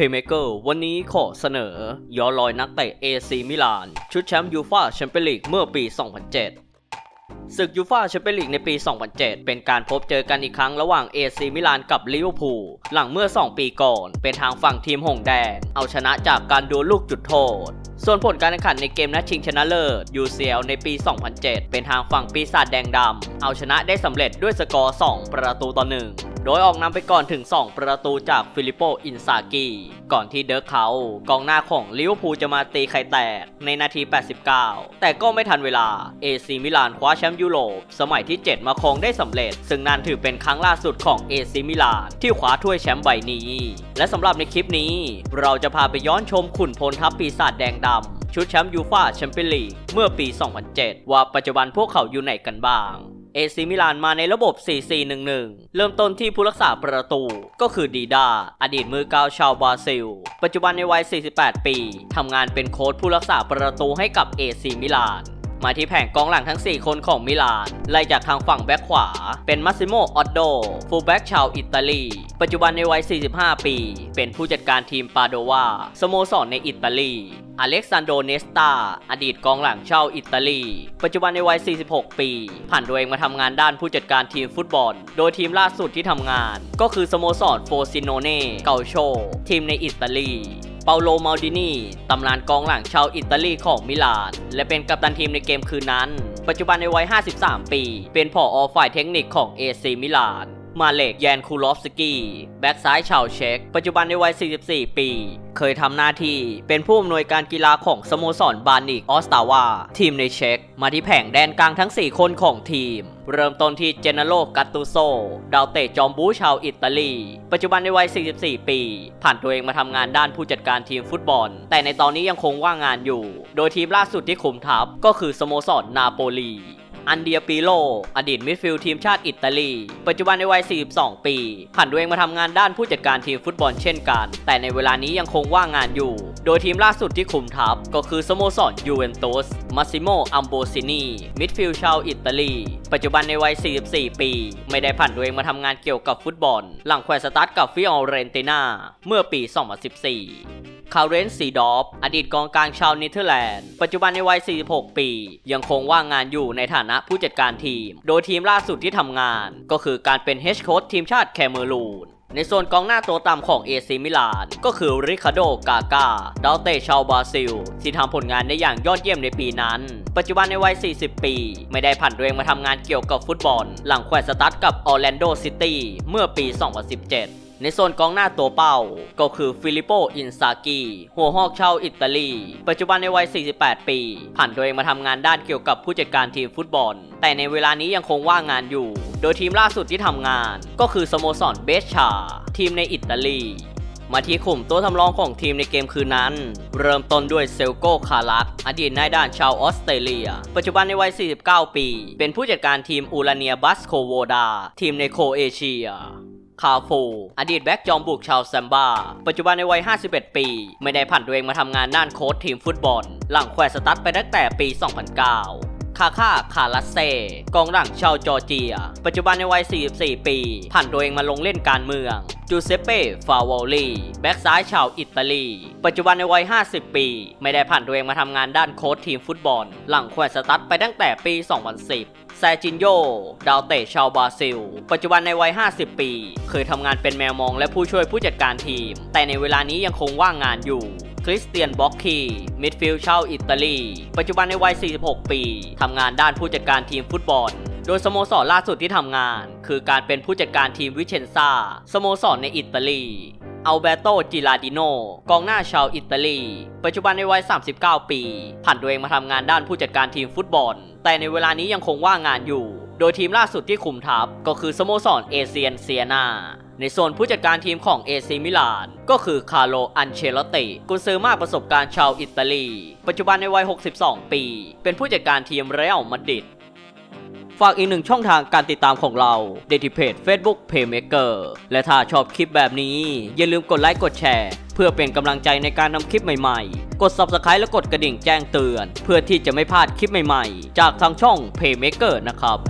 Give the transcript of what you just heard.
Playmaker วันนี้ขอเสนอ ย้อนรอยนักเตะ AC มิลาน ชุดแชมป์ยูฟาแชมเปี้ยนลีกเมื่อปี 2007 ศึกยูฟาแชมเปี้ยนลีกในปี 2007 เป็นการพบเจอกันอีกครั้งระหว่าง AC มิลานกับลิเวอร์พูลหลังเมื่อ 2 ปีก่อน เป็นทางฝั่งทีมหงแดง เอาชนะจากการดวลลูกจุดโทษส่วนผลการแข่งขันในเกมนัดชิงชนะเลิศ UCL ในปี 2007 เป็นทางฝั่งปีศาจแดงดำ เอาชนะได้สำเร็จด้วยสกอร์ 2 ประตูต่อ 1 โดยออกนำไปก่อนถึง 2 ประตูจากฟิลิปโปอินซากิก่อนที่เดิร์กเขากองหน้าของลิเวอร์พูลจะมาตีไข่แตกในนาที 89 แต่ก็ไม่ทันเวลา AC มิลานคว้าแชมป์ยุโรปสมัยที่ 7 มาครองได้สำเร็จ ซึ่งนั่นถือเป็นครั้งล่าสุดของ AC มิลานที่คว้าถ้วยแชมป์ใบนี้ และสำหรับในคลิปนี้ เราจะพาไปย้อนชมขุนพลทัพปีศาจแดงดำชุดแชมป์ยูฟาแชมเปี้ยนลีกเมื่อปี 2007 ว่าปัจจุบันพวกเขาอยู่ไหนกันบ้าง เอซิมิลานมาในระบบ 4-4-1-1 เริ่มต้นที่ผู้รักษาประตูก็คือดีดา อดีตมือกาวชาวบราซิล ปัจจุบันในวัย 48 ปี ทำงานเป็นโค้ชผู้รักษาประตูให้กับเอซิมิลาน มาที่แผงกองหลังทั้ง 4 คนของมิลาน ไล่จากทางฝั่งแบ็คขวา เป็นมัสซิโมออดโดฟูลแบ็กชาวอิตาลี ปัจจุบันในวัย 45 ปี เป็นผู้จัดการทีมปาโดวาสโมสรในอิตาลี อเล็กซานโดเนสตาอดีตกองหลังชาวอิตาลี ปัจจุบันในวัย 46 ปี ผ่านตัวเองมาทำงานด้านผู้จัดการทีมฟุตบอล โดยทีมล่าสุดที่ทำงาน ก็คือสโมสรโฟซิโนเน่เกาโช ทีมในอิตาลี เปาโล มาลดินีตำนานกองหลังชาวอิตาลีของมิลานและเป็นกัปตันทีมในเกมคืนนั้น ปัจจุบันในวัย 53 ปี เป็นผออฝ่ายเทคนิคของ AC มิลานมาเลกแยนคูลอฟสกี้แบ็กซ้ายชาวเช็ก ปัจจุบันในวัย 44 ปี เคยทำหน้าที่เป็นผู้อำนวยการกีฬาของสโมสรบานิกออสตาวาทีมในเช็ก มาที่แผงแดนกลางทั้ง 4 คนของทีม เริ่มต้นที่เจเนโรกัตตูโซดาวเตะจอมบูชาวอิตาลี ปัจจุบันในวัย 44 ปี ผ่านตัวเองมาทำงานด้านผู้จัดการทีมฟุตบอล แต่ในตอนนี้ยังคงว่างงานอยู่ โดยทีมล่าสุดที่คุมทัพก็คือสโมสรนาโปลีอันเดียปิโล อดีตมิดฟิลด์ทีมชาติอิตาลี ปัจจุบันในวัย 42 ปี ผ่านตัวเองมาทำงานด้านผู้จัดการทีมฟุตบอลเช่นกัน แต่ในเวลานี้ยังคงว่างงานอยู่ โดยทีมล่าสุดที่คุมทัพก็คือสโมสรยูเวนตุส มาซิโม อัมโบซินี มิดฟิลด์ชาวอิตาลี ปัจจุบันในวัย 44 ปี ไม่ได้ผ่านตัวเองมาทำงานเกี่ยวกับฟุตบอล หลังแควสตัดกับฟิออเรนตินาเมื่อปี 2014คาร์เรนซีดอฟ อดีตกองกลางชาวเนเธอร์แลนด์ ปัจจุบันในวัย 46 ปี ยังคงว่างงานอยู่ในฐานะผู้จัดการทีม โดยทีมล่าสุดที่ทำงาน ก็คือการเป็นเฮดโค้ชทีมชาติแคเมรูน ในโซนกองหน้าตัวต่ำของเอซิมิลาน ก็คือริคาโด กากา ดาวเตชาวบราซิล ที่ทำผลงานได้อย่างยอดเยี่ยมในปีนั้น ปัจจุบันในวัย 40 ปี ไม่ได้ผันตัวเองมาทำงานเกี่ยวกับฟุตบอล หลังแขวนสตาร์ทกับออร์แลนโดซิตี้เมื่อปี 2017 ในโซนกองหน้าตัวเป้าก็คือฟิลิปโป อินซากิหัวหอกชาวอิตาลี ปัจจุบันในวัย 48 ปี ผ่านตัวเองมาทำงานด้านเกี่ยวกับผู้จัดการทีมฟุตบอล แต่ในเวลานี้ยังคงว่างงานอยู่ โดยทีมล่าสุดที่ทำงาน ก็คือสโมสรเบสชา ทีมในอิตาลี มาที่ขุมตัวทำรองของทีมในเกมคืนนั้น เริ่มต้นด้วยเซลโกคารัก อดีตนายด้านชาวออสเตรเลีย ปัจจุบันในวัย 49 ปี เป็นผู้จัดการทีมอูราเนียบัสโคโวดา ทีมในโคเอเชีย คาโฟอดีตแบ็กจอมบุกชาวแซมบาปัจจุบันในวัย 51 ปี ไม่ได้ผันตัวเองมาทำงานด้านโค้ชทีมฟุตบอล หลังแควสตัดไปตั้งแต่ปี 2009 คาค่าคาลัสเซกองหลังชาวจอร์เจีย ปัจจุบันในวัย 44 ปี ผ่านตัวเองมาลงเล่นการเมือง จูเซเป้ฟาวอลลีแบ็กซ้ายชาวอิตาลี ปัจจุบันในวัย 50 ปี ไม่ได้ผ่านตัวเองมาทำงานด้านโค้ชทีมฟุตบอล หลังแควนสตัดไปตั้งแต่ปี 2010แซจินโย ดาวเตะชาวบราซิล ปัจจุบันในวัย 50 ปี เคยทำงานเป็นแมวมองและผู้ช่วยผู้จัดการทีม แต่ในเวลานี้ยังคงว่างงานอยู่ คริสเตียนบ็อกคีมิดฟิลด์ชาวอิตาลี ปัจจุบันในวัย 46 ปี ทำงานด้านผู้จัดการทีมฟุตบอล โดยสโมสรล่าสุดที่ทำงาน คือการเป็นผู้จัดการทีมวิเชนซาสโมสรในอิตาลีอัลเบโต จิลาดิโน กองหน้าชาวอิตาลี ปัจจุบันในวัย 39 ปี ผ่านตัวเองมาทำงานด้านผู้จัดการทีมฟุตบอล แต่ในเวลานี้ยังคงว่างงานอยู่ โดยทีมล่าสุดที่คุมทัพก็คือสโมสรเอเซียนเซียนา ในโซนผู้จัดการทีมของเอซีมิลาน ก็คือคาร์โล อันเชลติ กุนซือมากประสบการณ์ชาวอิตาลี ปัจจุบันในวัย 62 ปี เป็นผู้จัดการทีมเรอัลมาดริดฝากอีกหนึ่งช่องทางการติดตามของเราเดที่เพจ Facebook Playmaker และถ้าชอบคลิปแบบนี้ อย่าลืมกดไลค์กดแชร์ เพื่อเป็นกำลังใจในการทำคลิปใหม่ๆ กด Subscribe และกดกระดิ่งแจ้งเตือน เพื่อที่จะไม่พลาดคลิปใหม่ๆ จากทางช่อง Playmaker นะครับ